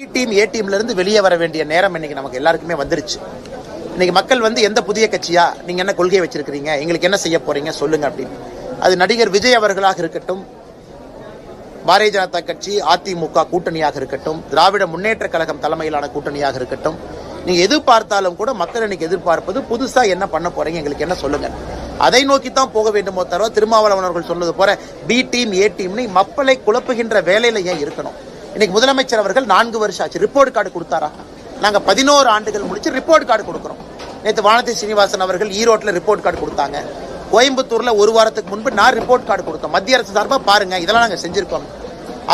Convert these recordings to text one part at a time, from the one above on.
B team ஏ டீம்ல இருந்து வெளியே வர வேண்டிய நேரம் இன்னைக்கு நமக்கு எல்லாருக்குமே வந்துருச்சு. இன்னைக்கு மக்கள் வந்து எந்த புதிய கட்சியா நீங்க என்ன கொள்கை வச்சிருக்கிறீங்க எங்களுக்கு என்ன செய்ய போறீங்க சொல்லுங்க அப்படின்னு. அது நடிகர் விஜய் அவர்களாக இருக்கட்டும் பாரதிய ஜனதா கட்சி அதிமுக கூட்டணியாக இருக்கட்டும் திராவிட முன்னேற்ற கழகம் தலைமையிலான கூட்டணியாக இருக்கட்டும் நீங்க எது பார்த்தாலும் கூட மக்கள் இன்னைக்கு எதிர்பார்ப்பது புதுசா என்ன பண்ண போறீங்க எங்களுக்கு என்ன சொல்லுங்க. அதை நோக்கி தான் போக வேண்டுமோ தவிர திருமாவளவன் அவர்கள் சொன்னது போற பி டீம் ஏ டீம்னு மக்களை குழப்புகின்ற வேலையில ஏன் இருக்கணும்? இன்னைக்கு முதலமைச்சர் அவர்கள் நான்கு வருஷம் ஆச்சு. ரிப்போர்ட் கார்டு கொடுத்தாரா? நாங்க பதினோரு ஆண்டுகள் முடிச்சு ரிப்போர்ட் கார்டு கொடுக்குறோம். நேற்று வானதி சீனிவாசன் அவர்கள் ஈரோட்ல ரிப்போர்ட் கார்டு கொடுத்தாங்க. கோயம்புத்தூர்ல ஒரு வாரத்துக்கு முன்பு நான் ரிப்போர்ட் கார்டு கொடுத்தோம். மத்திய அரசு சார்பாக பாருங்க இதெல்லாம் நாங்கள் செஞ்சிருக்கோம்.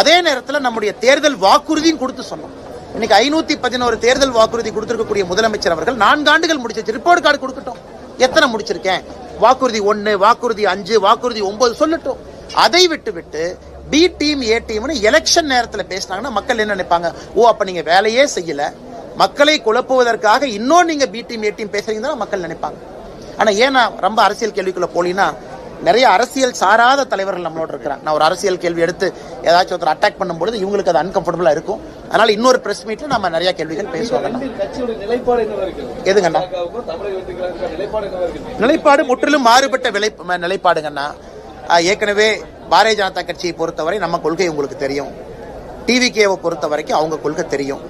அதே நேரத்தில் நம்முடைய தேர்தல் வாக்குறுதியும் கொடுத்து சொன்னோம். இன்னைக்கு ஐநூத்தி பதினோரு தேர்தல் வாக்குறுதி கொடுத்துருக்கக்கூடிய முதலமைச்சர் அவர்கள் நான்கு ஆண்டுகள் முடிச்சிருச்சு ரிப்போர்ட் கார்டு கொடுக்கட்டும். எத்தனை முடிச்சிருக்கேன்? வாக்குறுதி ஒன்று வாக்குறுதி அஞ்சு வாக்குறுதி ஒன்பது சொல்லட்டும். அதை விட்டு விட்டு பி டீம் ஏ டீம்னு எலெக்ஷன் நேரத்துல பேசினாங்கன்னா மக்கள் என்ன நினைப்பாங்க? ஓ அப்ப நீங்க வேலையே செய்யல. மக்களை குழப்புவதற்காக இன்னும் நீங்க பி டீம் ஏ டீம் பேசுறீங்கன்னா மக்கள் நினைப்பாங்க. ஆனா ஏன் நான் ரொம்ப அரசியல் கேள்விக்குள்ள போலினா நிறைய அரசியல் சாராத தலைவர்கள் நம்மளோட இருக்கிறாங்க. நான் ஒரு அரசியல் கேள்வி எடுத்து ஏதாச்சும் ஒருத்தர் அட்டாக் பண்ணும்பொழுது இவங்களுக்கு அது அன்கம்ஃபர்டபுளா இருக்கும். அதனால இன்னொரு பிரஸ் மீட்ல நம்ம நிறைய கேள்விகள் பேசுவாங்க எதுங்கண்ணா? நிலைப்பாடு முற்றிலும் மாறுபட்ட விலை நிலைப்பாடுங்கண்ணா. ஏற்கனவே பாரதிய ஜனதா கட்சியை பொறுத்தவரை நம்ம கொள்கை உங்களுக்கு தெரியும். டிவிகேவை பொறுத்த வரைக்கும் அவங்க கொள்கை தெரியும்.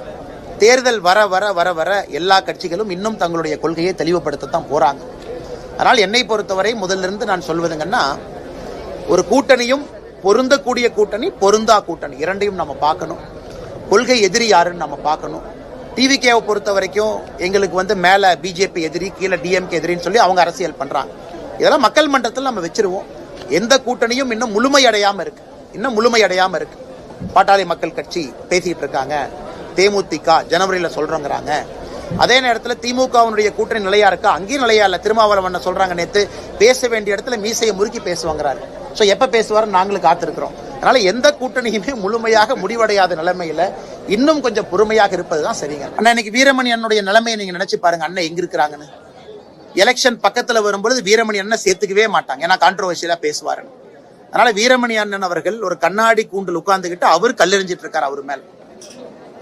தேர்தல் வர வர வர வர எல்லா கட்சிகளும் இன்னும் தங்களுடைய கொள்கையை தெளிவுபடுத்தத்தான் போகிறாங்க அதனால் என்னை பொறுத்தவரை முதல்ல இருந்து நான் சொல்வதுங்கன்னா ஒரு கூட்டணியும் பொருந்தக்கூடிய கூட்டணி பொருந்தா கூட்டணி இரண்டையும் நம்ம பார்க்கணும். கொள்கை எதிரி யாருன்னு நம்ம பார்க்கணும். டிவிகேவை பொறுத்த வரைக்கும் எங்களுக்கு வந்து மேலே பிஜேபி எதிரி கீழே டிஎம்கே எதிரின்னு சொல்லி அவங்க அரசியல் பண்ணுறாங்க இதெல்லாம் மக்கள் மன்றத்தில் நம்ம வச்சிருவோம். எந்த கூட்டணியும் இன்னும் முழுமையடையாம இருக்கு. இன்னும் முழுமையடையாம இருக்கு. பாட்டாளி மக்கள் கட்சி பேசிட்டு இருக்காங்க. தேமுதிக ஜனவரியில சொல்றோங்கிறாங்க. அதே நேரத்தில் திமுகவினுடைய கூட்டணி நிலையா இருக்கா? அங்கேயும் நிலையா இல்ல. திருமாவளவன் சொல்றாங்க நேத்து பேச வேண்டிய இடத்துல மீசையை முறுக்கி பேசுவாங்கிறாரு. ஸோ எப்ப பேசுவாரு நாங்களும் காத்திருக்கிறோம். அதனால எந்த கூட்டணியுமே முழுமையாக முடிவடையாத நிலைமையில இன்னும் கொஞ்சம் பொறுமையாக இருப்பதுதான் சரிங்க. அண்ணா இன்னைக்கு வீரமணி அண்ணனுடைய நிலைமையை நீங்க நினைச்சு பாருங்க. அண்ணன் எங்க இருக்கிறாங்கன்னு. எலெக்ஷன் பக்கத்தில் வரும்பொழுது வீரமணி அண்ணன் சேர்த்துக்கவே மாட்டாங்க. ஏன்னா கான்ட்ரவர்சியலா பேசுவாருன்னு. அதனால வீரமணி அண்ணன் அவர்கள் ஒரு கண்ணாடி கூண்டில் உட்கார்ந்துக்கிட்டு அவர் கல்லெறிஞ்சிட்டு இருக்கார் அவர் மேல.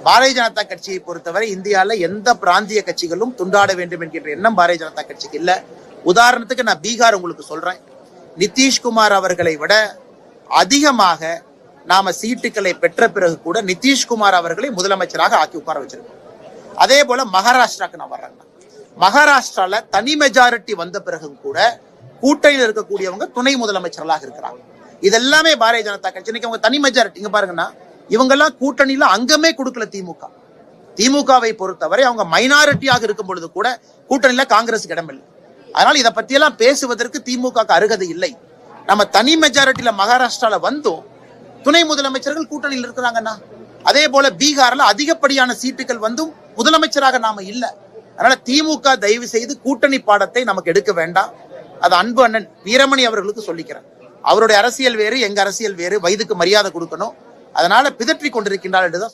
பாரதிய ஜனதா கட்சியை பொறுத்தவரை இந்தியாவில் எந்த பிராந்திய கட்சிகளும் துண்டாட வேண்டும் என்கின்ற எண்ணம் பாரதிய ஜனதா கட்சிக்கு இல்லை. உதாரணத்துக்கு நான் பீகார் உங்களுக்கு சொல்றேன். நிதிஷ்குமார் அவர்களை விட அதிகமாக நாம சீட்டுகளை பெற்ற பிறகு கூட நிதிஷ்குமார் அவர்களை முதலமைச்சராக ஆக்கி உட்கார வச்சிருக்கோம். அதே போல மகாராஷ்டிராக்கு நான் வர்றேன். மகாராஷ்டிரால தனி மெஜாரிட்டி வந்த பிறகும் கூட கூட்டணியில் இருக்கக்கூடியவங்க துணை முதலமைச்சர்களாக இருக்கிறாங்க. இதெல்லாமே பாரதிய ஜனதா கட்சி. இன்னைக்கு அவங்க தனி மெஜாரிட்டி இங்க பாருங்கன்னா இவங்கெல்லாம் கூட்டணியில அங்கமே கொடுக்கல திமுக. திமுகவை பொறுத்தவரை அவங்க மைனாரிட்டியாக இருக்கும் பொழுது கூட கூட்டணியில காங்கிரஸ் இடமில்லை அதனால இதை பத்தியெல்லாம் பேசுவதற்கு திமுக அருகதை இல்லை. நம்ம தனி மெஜாரிட்டியில மகாராஷ்டிரால வந்தும் துணை முதலமைச்சர்கள் கூட்டணியில் இருக்கிறாங்கண்ணா. அதே போல பீகார்ல அதிகப்படியான சீட்டுகள் வந்தும் முதலமைச்சராக நாம இல்ல. அதனால திமுக தயவு செய்து கூட்டணி பாடத்தை நமக்கு எடுக்க வேண்டாம். அது அன்பு அண்ணன் வீரமணி அவர்களுக்கு சொல்லிக்கிறேன். அவருடைய அரசியல் வேறு எங்க அரசியல் வேறு வயதுக்கு மரியாதை கொடுக்கணும். அதனால பிதற்றி கொண்டிருக்கின்றார் என்றுதான்